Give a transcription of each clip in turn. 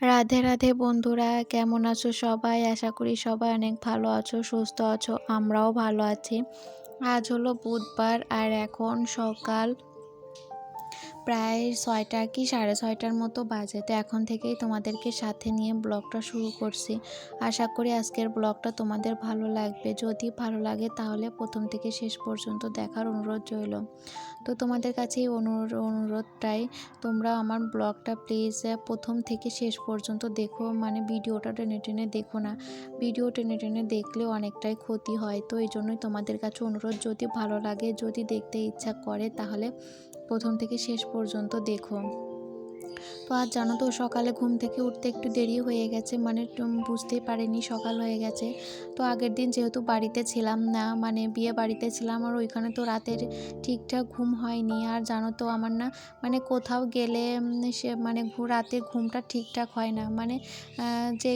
রাধে রাধে বন্ধুরা, কেমন আছো সবাই? আশা করি সবাই অনেক ভালো আছো, সুস্থ আছো, আমরাও ভালো আছি। আজ হলো বুধবার আর এখন সকাল প্রায় ছয়টা কি সাড়ে ছয়টার মতো বাজে। তো এখন থেকেই তোমাদেরকে সাথে নিয়ে ব্লগটা শুরু করছি। আশা করি আজকের ব্লগটা তোমাদের ভালো লাগবে। যদি ভালো লাগে তাহলে প্রথম থেকে শেষ পর্যন্ত দেখার অনুরোধ রইল। তো তোমাদের কাছে এই অনুরোধটাই, তোমরা আমার ব্লগটা প্লিজ প্রথম থেকে শেষ পর্যন্ত দেখো। মানে ভিডিওটা টেনে টেনে দেখো না। ভিডিও টেনে টেনে দেখলে অনেকটাই ক্ষতি হয়। তো এই জন্যই তোমাদের কাছে অনুরোধ, যদি ভালো লাগে, যদি দেখতে ইচ্ছা করে তাহলে প্রথম থেকে শেষ পর্যন্ত দেখো তো আজ জানো তো, সকালে ঘুম থেকে উঠতে একটু দেরি হয়ে গেছে মানে বুঝতেই পারিনি সকাল হয়ে গেছে। তো আগের দিন যেহেতু বাড়িতে ছিলাম না মানে বিয়ে বাড়িতে ছিলাম, আর ওইখানে তো রাতের ঠিকঠাক ঘুম হয়নি। আর জানো তো, আমার না মানে কোথাও গেলে সে মানে রাতে ঘুমটা ঠিকঠাক হয় না। মানে যে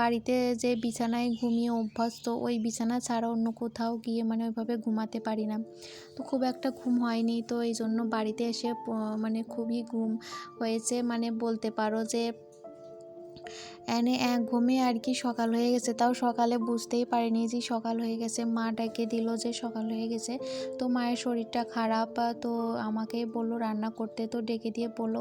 বাড়িতে যে বিছানায় ঘুমিয়ে অভ্যস্ত, ওই বিছানা ছাড়া অন্য কোথাও গিয়ে মানে ওইভাবে ঘুমাতে পারি না। তো খুব একটা ঘুম হয়নি, তো এই জন্য বাড়িতে এসে মানে খুবই ঘুম হয়েছে। মানে বলতে পারো যে এনে এক ঘুমে আর কি সকাল হয়ে গেছে। তাও সকালে বুঝতেই পারিনি যে সকাল হয়ে গেছে। মা ডেকে দিল যে সকাল হয়ে গেছে। তো মায়ের শরীরটা খারাপ, তো আমাকে বলল রান্না করতে। তো ডেকে দিয়ে বলল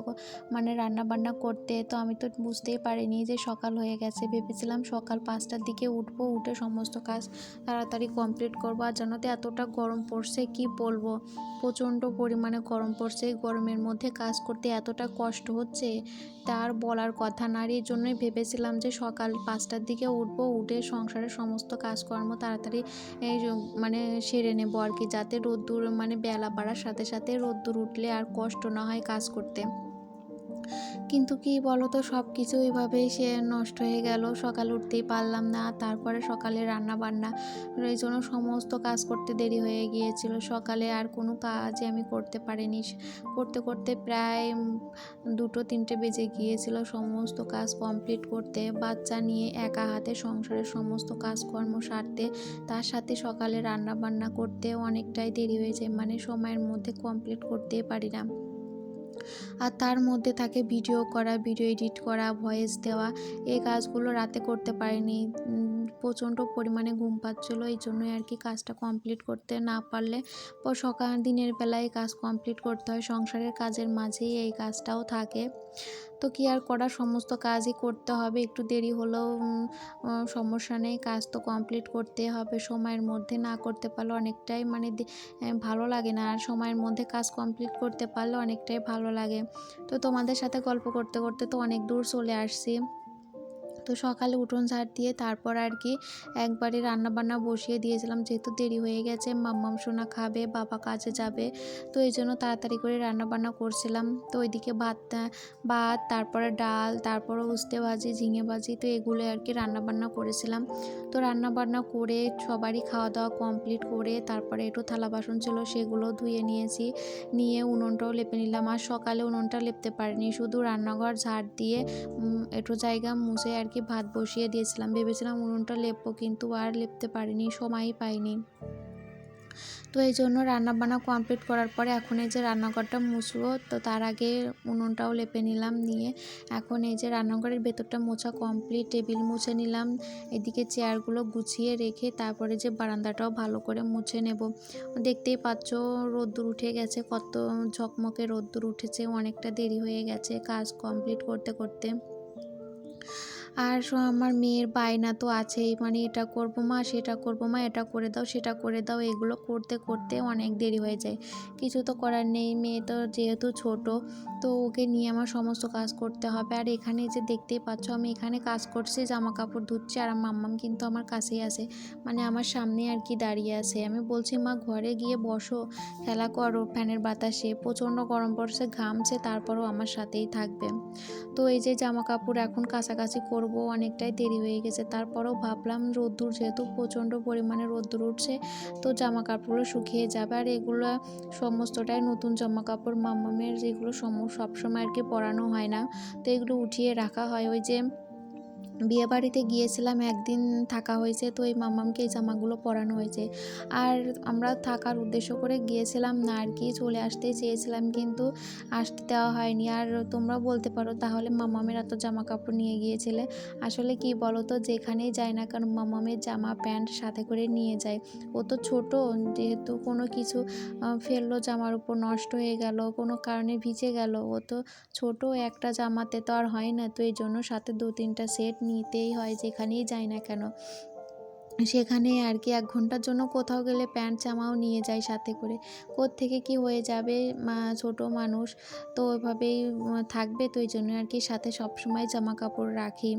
মানে রান্না বান্না করতে। তো আমি তো বুঝতেই পারিনি যে সকাল হয়ে গেছে। ভেবেছিলাম সকাল পাঁচটার দিকে উঠবো, উঠে সমস্ত কাজ তাড়াতাড়ি কমপ্লিট করব। আর জানো তো এতটা গরম পড়ছে, কি বলব? প্রচণ্ড পরিমাণে গরম পড়ছে। গরমের মধ্যে কাজ করতে এতটা কষ্ট হচ্ছে, তার বলার কথা নারীর জন্যই ভেবেছি ভেবেছিলাম যে সকাল পাঁচটার দিকে উঠব, উঠে সংসারের সমস্ত কাজকর্ম তাড়াতাড়ি, এই মানে সেরে নেব আর কি, যাতে রোদ্দুর মানে বেলা বাড়ার সাথে সাথে রোদ্দুর উঠলে আর কষ্ট না হয় কাজ করতে। কিন্তু কি বলো তো সব কিছু ওইভাবেই সে নষ্ট হয়ে গেল। সকাল উঠতেই পারলাম না, তারপরে সকালে রান্না বান্না এই জন্য সমস্ত কাজ করতে দেরি হয়ে গিয়েছিল। সকালে আর কোনো কাজই আমি করতে পারিনি। করতে করতে প্রায় দুটো তিনটে বেজে গিয়েছিল সমস্ত কাজ কমপ্লিট করতে। বাচ্চা নিয়ে একা হাতে সংসারের সমস্ত কাজকর্ম সারতে, তার সাথে সকালে রান্না বান্না করতে অনেকটাই দেরি হয়ে যায়। মানে সময়ের মধ্যে কমপ্লিট করতেই পারি না। আর তার মধ্যে থাকে ভিডিও করা, ভিডিও এডিট করা ভয়েস দেওয়া, এই কাজগুলো রাতে করতে পারিনি। প্রচণ্ড পরিমাণে ঘুম পাচ্ছিলো। এই জন্যই আর কি কাজটা কমপ্লিট করতে না পারলে সকাল দিনের বেলায় কাজ কমপ্লিট করতে হয়। সংসারের কাজের মাঝেই এই কাজটাও থাকে। তো কি আর করার? সমস্ত কাজই করতে হবে। একটু দেরি হলেও সমস্যা নেই। কাজ তো কমপ্লিট করতে হবে। সময়ের মধ্যে না করতে পারলে অনেকটাই মানে ভালো লাগে না। আর সময়ের মধ্যে কাজ কমপ্লিট করতে পারলে অনেকটাই ভালো লাগে। তো তোমাদের সাথে গল্প করতে করতে তো অনেক দূর চলে আসছি। তো সকালে উঠোন ঝাড় দিয়ে তারপর আর কি একবারে রান্নাবান্না বসিয়ে দিয়েছিলাম। যেহেতু দেরি হয়ে গেছে, মাম্মাম সোনা খাবে, বাবা কাজে যাবে, তো এই জন্য তাড়াতাড়ি করে রান্নাবান্না করছিলাম। তো ওইদিকে ভাত ভাত, তারপরে ডাল, তারপরে উস্তে ভাজি, ঝিঙে ভাজি, তো এগুলো আর কি রান্নাবান্না করেছিলাম। তো রান্নাবান্না করে সবারই খাওয়া দাওয়া কমপ্লিট করে তারপরে একটু থালা বাসন ছিল সেগুলো ধুয়ে নিয়েছি, নিয়ে উনুনটাও লেপে নিলাম। আর সকালে উনুনটা লেপতে পারিনি, শুধু রান্নাঘর ঝাড় দিয়ে একটু জায়গা মুছে আর কি ভাত বসিয়ে দিয়েছিলাম। ভেবেছিলাম উনুনটা লেপবো, কিন্তু আর লেপতে পারিনি, সময়ই পাইনি। তো এই জন্য রান্নাবান্না কমপ্লিট করার পরে এখন এই যে রান্নাঘরটা মুছবো, তো তার আগে উনুনটাও লেপে নিলাম নিয়ে। এখন এই যে রান্নাঘরের ভেতরটা মোছা কমপ্লিট, টেবিল মুছে নিলাম। এদিকে চেয়ারগুলো গুছিয়ে রেখে তারপরে যে বারান্দাটাও ভালো করে মুছে নেব। দেখতেই পাচ্ছ, রোদ্দুর উঠে গেছে, কত ঝকমকে রোদ্দুর উঠেছে, অনেকটা দেরি হয়ে গেছে কাজ কমপ্লিট করতে করতে। আর আমার মেয়ের বায়না তো আছেই মানে এটা করব মা, সেটা করব মা, এটা করে দাও, সেটা করে দাও, এগুলো করতে করতে অনেক দেরি হয়ে যায়। কিছু তো করার নেই, মেয়ে তো যেহেতু ছোট, তো ওকে নিয়ে আমার সমস্ত কাজ করতে হবে। আর এখানে যে দেখতেই পাচ্ছ, আমি এখানে কাজ করছি জামা কাপড় ধুচ্ছি, আর আমার মাম্মাম কিন্তু আমার কাছেই আছে মানে আমার সামনে আর কি দাঁড়িয়ে আছে। আমি বলছি, মা, ঘরে গিয়ে বসো, খেলা করো, ফ্যানের বাতাসে, প্রচণ্ড গরম পড়ছে, ঘামছে, তারপরও আমার সাথেই থাকবে। তো এই যে জামা কাপড় এখন কাছাকাছি করব অনেকটাই দেরি হয়ে গেছে। তারপরেও ভাবলাম রোদ্দুর যেহেতু প্রচণ্ড পরিমাণে রোদ্দুর উঠছে, তো জামা কাপড়গুলো শুকিয়ে যাবে। আর এগুলো সমস্তটাই নতুন জামা কাপড় মামামের যেগুলো সম, সবসময় আর কি পরানো হয় না, তো এগুলো উঠিয়ে রাখা হয়। ওই যে বিয়েবাড়িতে গিয়েছিলাম, একদিন থাকা হয়েছে তো এই মামামকে এই জামাগুলো পরানো হয়েছে। আর আমরা থাকার উদ্দেশ্য করে গিয়েছিলাম না, আর কি চলে আসতে চেয়েছিলাম কিন্তু আসতে দেওয়া হয়নি। আর তোমরা বলতে পারো তাহলে মামামের এত জামা কাপড় নিয়ে গিয়েছিলে। আসলে কি বলো তো যেখানেই যায় না কারণ মামামের জামা, প্যান্ট সাথে করে নিয়ে যায়। ও তো ছোট, যেহেতু কোনো কিছু ফেলল জামার উপর, নষ্ট হয়ে গেল, কোনো কারণে ভিজে গেল। ও তো ছোট, একটা জামাতে তো আর হয় না, তো এই জন্য সাথে দু তিনটা সেট নিতেই হয় যেখানেই যাই না কেন। সেখানে আর কি এক ঘণ্টার জন্য কোথাও গেলে প্যান্ট জামাও নিয়ে যায় সাথে করে। থেকে কি হয়ে যাবে ছোট মানুষ, তো ওইভাবেই থাকবে তো ওই জন্য আর কি সাথে সবসময় জামা কাপড় রাখি।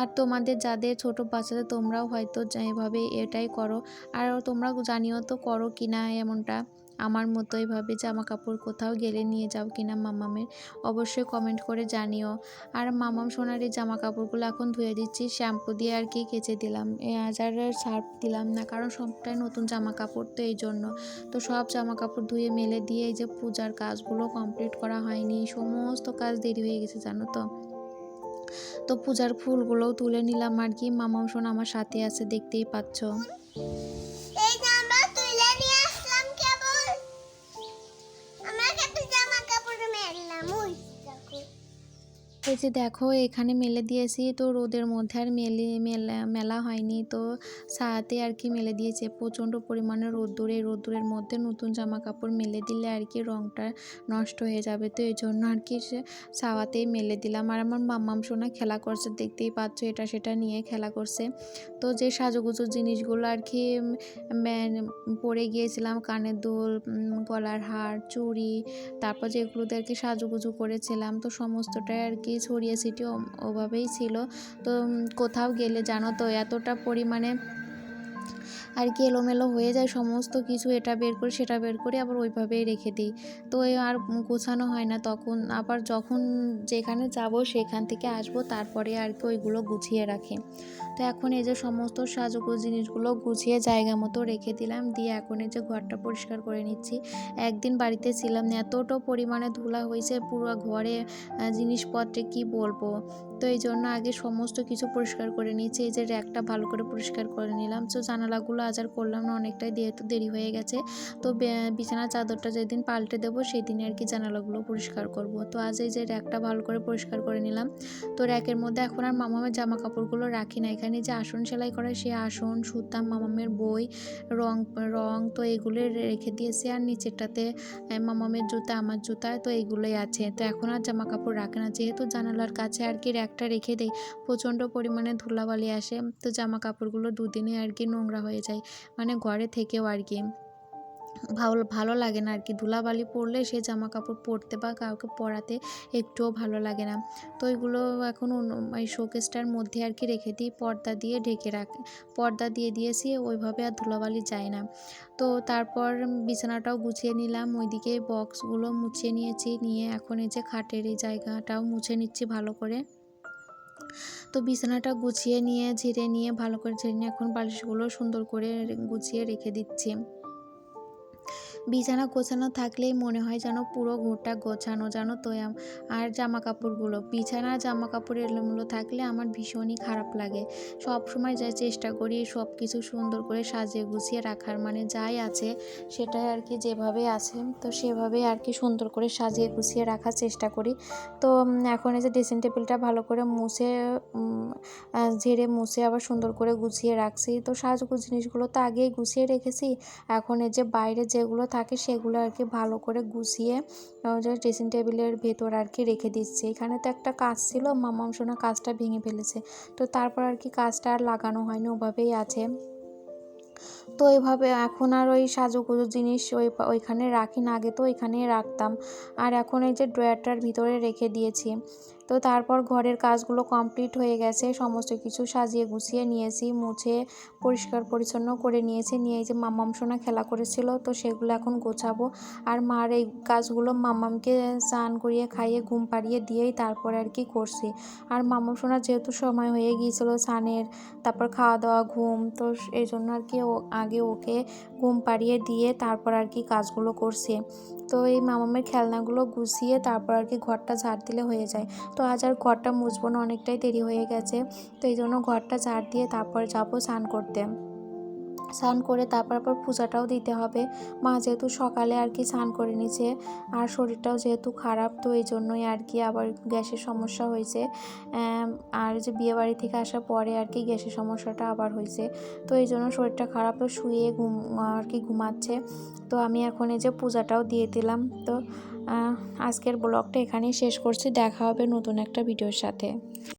আর তোমাদের যাদের ছোট বাচ্চাদের তোমরাও হয়তো এভাবে এটাই করো। আর তোমরা জানিও তো করো কি না এমনটা। আমার মতো এভাবে জামা কাপড় কোথাও গেলে নিয়ে যাও কিনা মামামের, অবশ্যই কমেন্ট করে জানিও। আর মামাম সোনার এই জামা কাপড়গুলো এখন ধুয়ে দিচ্ছি, শ্যাম্পু দিয়ে আর কি কেচে দিলাম। আর সার্ফ দিলাম না, কারণ সবটাই নতুন জামা কাপড় তো এই জন্য। তো সব জামা কাপড় ধুয়ে মেলে দিয়ে এই যে পূজার কাজগুলো কমপ্লিট করা হয়নি সমস্ত কাজ দেরি হয়ে গেছে, জানো তো। তো পূজার ফুলগুলোও তুলে নিলাম আর কি, মামাম সোনা আমার সাথে আছে, দেখতেই পাচ্ছ। যে দেখো এখানে মেলে দিয়েছি, তো রোদের মধ্যে আর মেলে, মেলা মেলা হয়নি। তো সাথে আর কি মেলে দিয়েছে, প্রচণ্ড পরিমাণে রোদ্দুর, রোদ্দুরের মধ্যে নতুন জামা কাপড় মেলে দিলে আর কি রঙটা নষ্ট হয়ে যাবে। তো এই জন্য আর কি সাওয়াতেই মেলে দিলাম। আর আমার মাম্মাম সোনা খেলা করছে, দেখতেই পাচ্ছ এটা সেটা নিয়ে খেলা করছে। তো যে সাজুগুজু জিনিসগুলো আর কি পরে গিয়েছিলাম, কানের দুল গলার হার, চুড়ি, তারপর যেগুলোতে আর কি সাজুগুজু করেছিলাম, তো সমস্তটাই আর কি ছড়িয়ে ছিটিয়ে ওভাবেই ছিল। তো কোথাও গেলে জানো তো এতটা পরিমাণে আর কি এলোমেলো হয়ে যায় সমস্ত কিছু, এটা বের করে, সেটা বের করে আবার ওইভাবেই রেখে দিই। তো আর গোছানো হয় না তখন। আবার যখন যেখানে যাব সেখান থেকে আসব, তারপরে আর কি ওইগুলো গুছিয়ে রাখি। তো এখন এই যে সমস্ত সাজুগুজু জিনিসগুলো গুছিয়ে জায়গা মতো রেখে দিলাম, দিয়ে এখন এই যে ঘরটা পরিষ্কার করে নিচ্ছি। একদিন বাড়িতে ছিলাম না, এতটা পরিমাণে ধুলা হয়েছে পুরো ঘরে জিনিসপত্রে কি বলব? তো এই জন্য আগে সমস্ত কিছু পরিষ্কার করে নিয়েছি, এই যে র্যাকটা ভালো করে পরিষ্কার করে নিলাম। তো জানালাগুলো আজ আর করলাম না, অনেকটাই যেহেতু দেরি হয়ে গেছে, তো বিছানার চাদরটা যেদিন পাল্টে দেবো সেই দিনে আর কি জানালাগুলো পরিষ্কার করব। তো আজ এই যে র্যাকটা ভালো করে পরিষ্কার করে নিলাম। তো র্যাকের মধ্যে এখন আর মামামের জামা কাপড়গুলো রাখি না, এখানে যে আসন সেলাই করা সে আসন, সুতা, মামামের বই, রং রং তো এগুলো রেখে দিয়েছে। আর নিচেরটাতে মামামের জুতা, আমার জুতা তো এগুলোই আছে। তো এখন আর জামা কাপড় রাখে না। যেহেতু জানালার কাছে আর কি র্যাকটা রেখে দেয় প্রচণ্ড পরিমাণে ধুলাবালি আসে। তো জামা কাপড়গুলো দুদিনে আর কি নোংরা হয়ে যায়। মানে ঘরে থেকেও আর কি। ভালো ভালো লাগে না আর কি ধুলাবালি পরলে সে জামা কাপড় পরতে বা কাউকে পরাতে একটুও ভালো লাগে না। তো এগুলো এখন ওই শোকেসটার মধ্যে আর কি রেখে দিই, পর্দা দিয়ে ঢেকে রাখি, পর্দা দিয়ে দিয়েছি, ওইভাবে আর ধুলাবালি যায় না। তো তারপর বিছানাটাও গুছিয়ে নিলাম, ওইদিকে বক্সগুলো মুছে নিয়েছি, নিয়ে এখন এই যে খাটের এই জায়গাটাও মুছে নিচ্ছি ভালো করে। তো বিছানাটা গুছিয়ে নিয়ে, ঝেড়ে নিয়ে, ভালো করে ঝেড়ে নিয়ে এখন বালিশগুলো সুন্দর করে গুছিয়ে রেখে দিচ্ছি। বিছানা গোছানো থাকলেই মনে হয় যেন পুরো ঘরটা গোছানো জানো তো আর জামা কাপড়গুলো বিছানা জামা কাপড় এলোমেলো থাকলে আমার ভীষণই খারাপ লাগে। সব সময় যা চেষ্টা করি সব কিছু সুন্দর করে সাজিয়ে গুছিয়ে রাখার মানে যাই আছে সেটাই আর কি যেভাবে আছে, তো সেভাবেই আর কি সুন্দর করে সাজিয়ে গুছিয়ে রাখার চেষ্টা করি। তো এখন এই যে ড্রেসিং টেবিলটা ভালো করে মুছে ঝেড়ে মুছে আবার সুন্দর করে গুছিয়ে রাখছি। তো সাজগুজ জিনিসগুলো তো আগেই গুছিয়ে রেখেছি। এখন এই যে বাইরে যেগুলো থাকে সেগুলো আর কি ভালো করে গুছিয়ে ড্রেসিং টেবিলের ভেতর আর কি রেখে দিচ্ছি। এখানে তো একটা কাজ ছিল, মামাম সোনা কাজটা ভেঙে ফেলেছে। তো তারপর আর কি কাজটা আর লাগানো হয়নি, ওভাবেই আছে। তো এইভাবে এখন আর ওই সাজুগুজু জিনিস ওই ওইখানে রাখি না, আগে তো ওইখানেই রাখতাম। আর এখন এই যে ড্রয়ারটার ভিতরে রেখে দিয়েছি। তো তারপর ঘরের কাজগুলো কমপ্লিট হয়ে গেছে, সমস্ত কিছু সাজিয়ে গুছিয়ে নিয়েছি, মুছে, পরিষ্কার পরিচ্ছন্ন করে নিয়েছি, নিয়ে যে মাম্মাম সোনা খেলা করেছিল, তো সেগুলো এখন গোছাবো। আর মার এই কাজগুলো মাম্মামকে স্নান করিয়ে খাইয়ে, ঘুম পাড়িয়ে দিয়েই তারপরে আর কি করছি। আর মাম্মাম সোনা যেহেতু সময় হয়ে গিয়েছিল স্নানের, তারপর খাওয়া দাওয়া ঘুম, তো এই জন্য আর কি ও আগে ওকে ঘুম পাড়িয়ে দিয়ে তারপর আর কি কাজগুলো করছে। তো এই মামামের খেলনাগুলো গুছিয়ে তারপর আর কি ঘরটা ঝাড় দিলে হয়ে যায়। তো আজ আর ঘরটা মুছবো না, অনেকটাই দেরি হয়ে গেছে। তো এই জন্য ঘরটা ঝাড় দিয়ে তারপর যাব স্নান করতে। স্নান করে তারপর আবার পূজাটাও দিতে হবে। মা যেহেতু সকালে আর কি স্নান করে নিছে আর শরীরটাও যেহেতু খারাপ, তো এই জন্যই আর কি আবার গ্যাসের সমস্যা হয়েছে। আর যে বিয়েবাড়ি থেকে আসার পরে আর কি গ্যাসের সমস্যাটা আবার হয়েছে। তো এই জন্য শরীরটা খারাপ, তো শুয়ে ঘুম, আর কি ঘুমাচ্ছে। তো আমি এখন এই যে পূজাটাও দিয়ে দিলাম। তো আজকের ব্লগটা এখানেই শেষ করছি। দেখা হবে নতুন একটা ভিডিওর সাথে।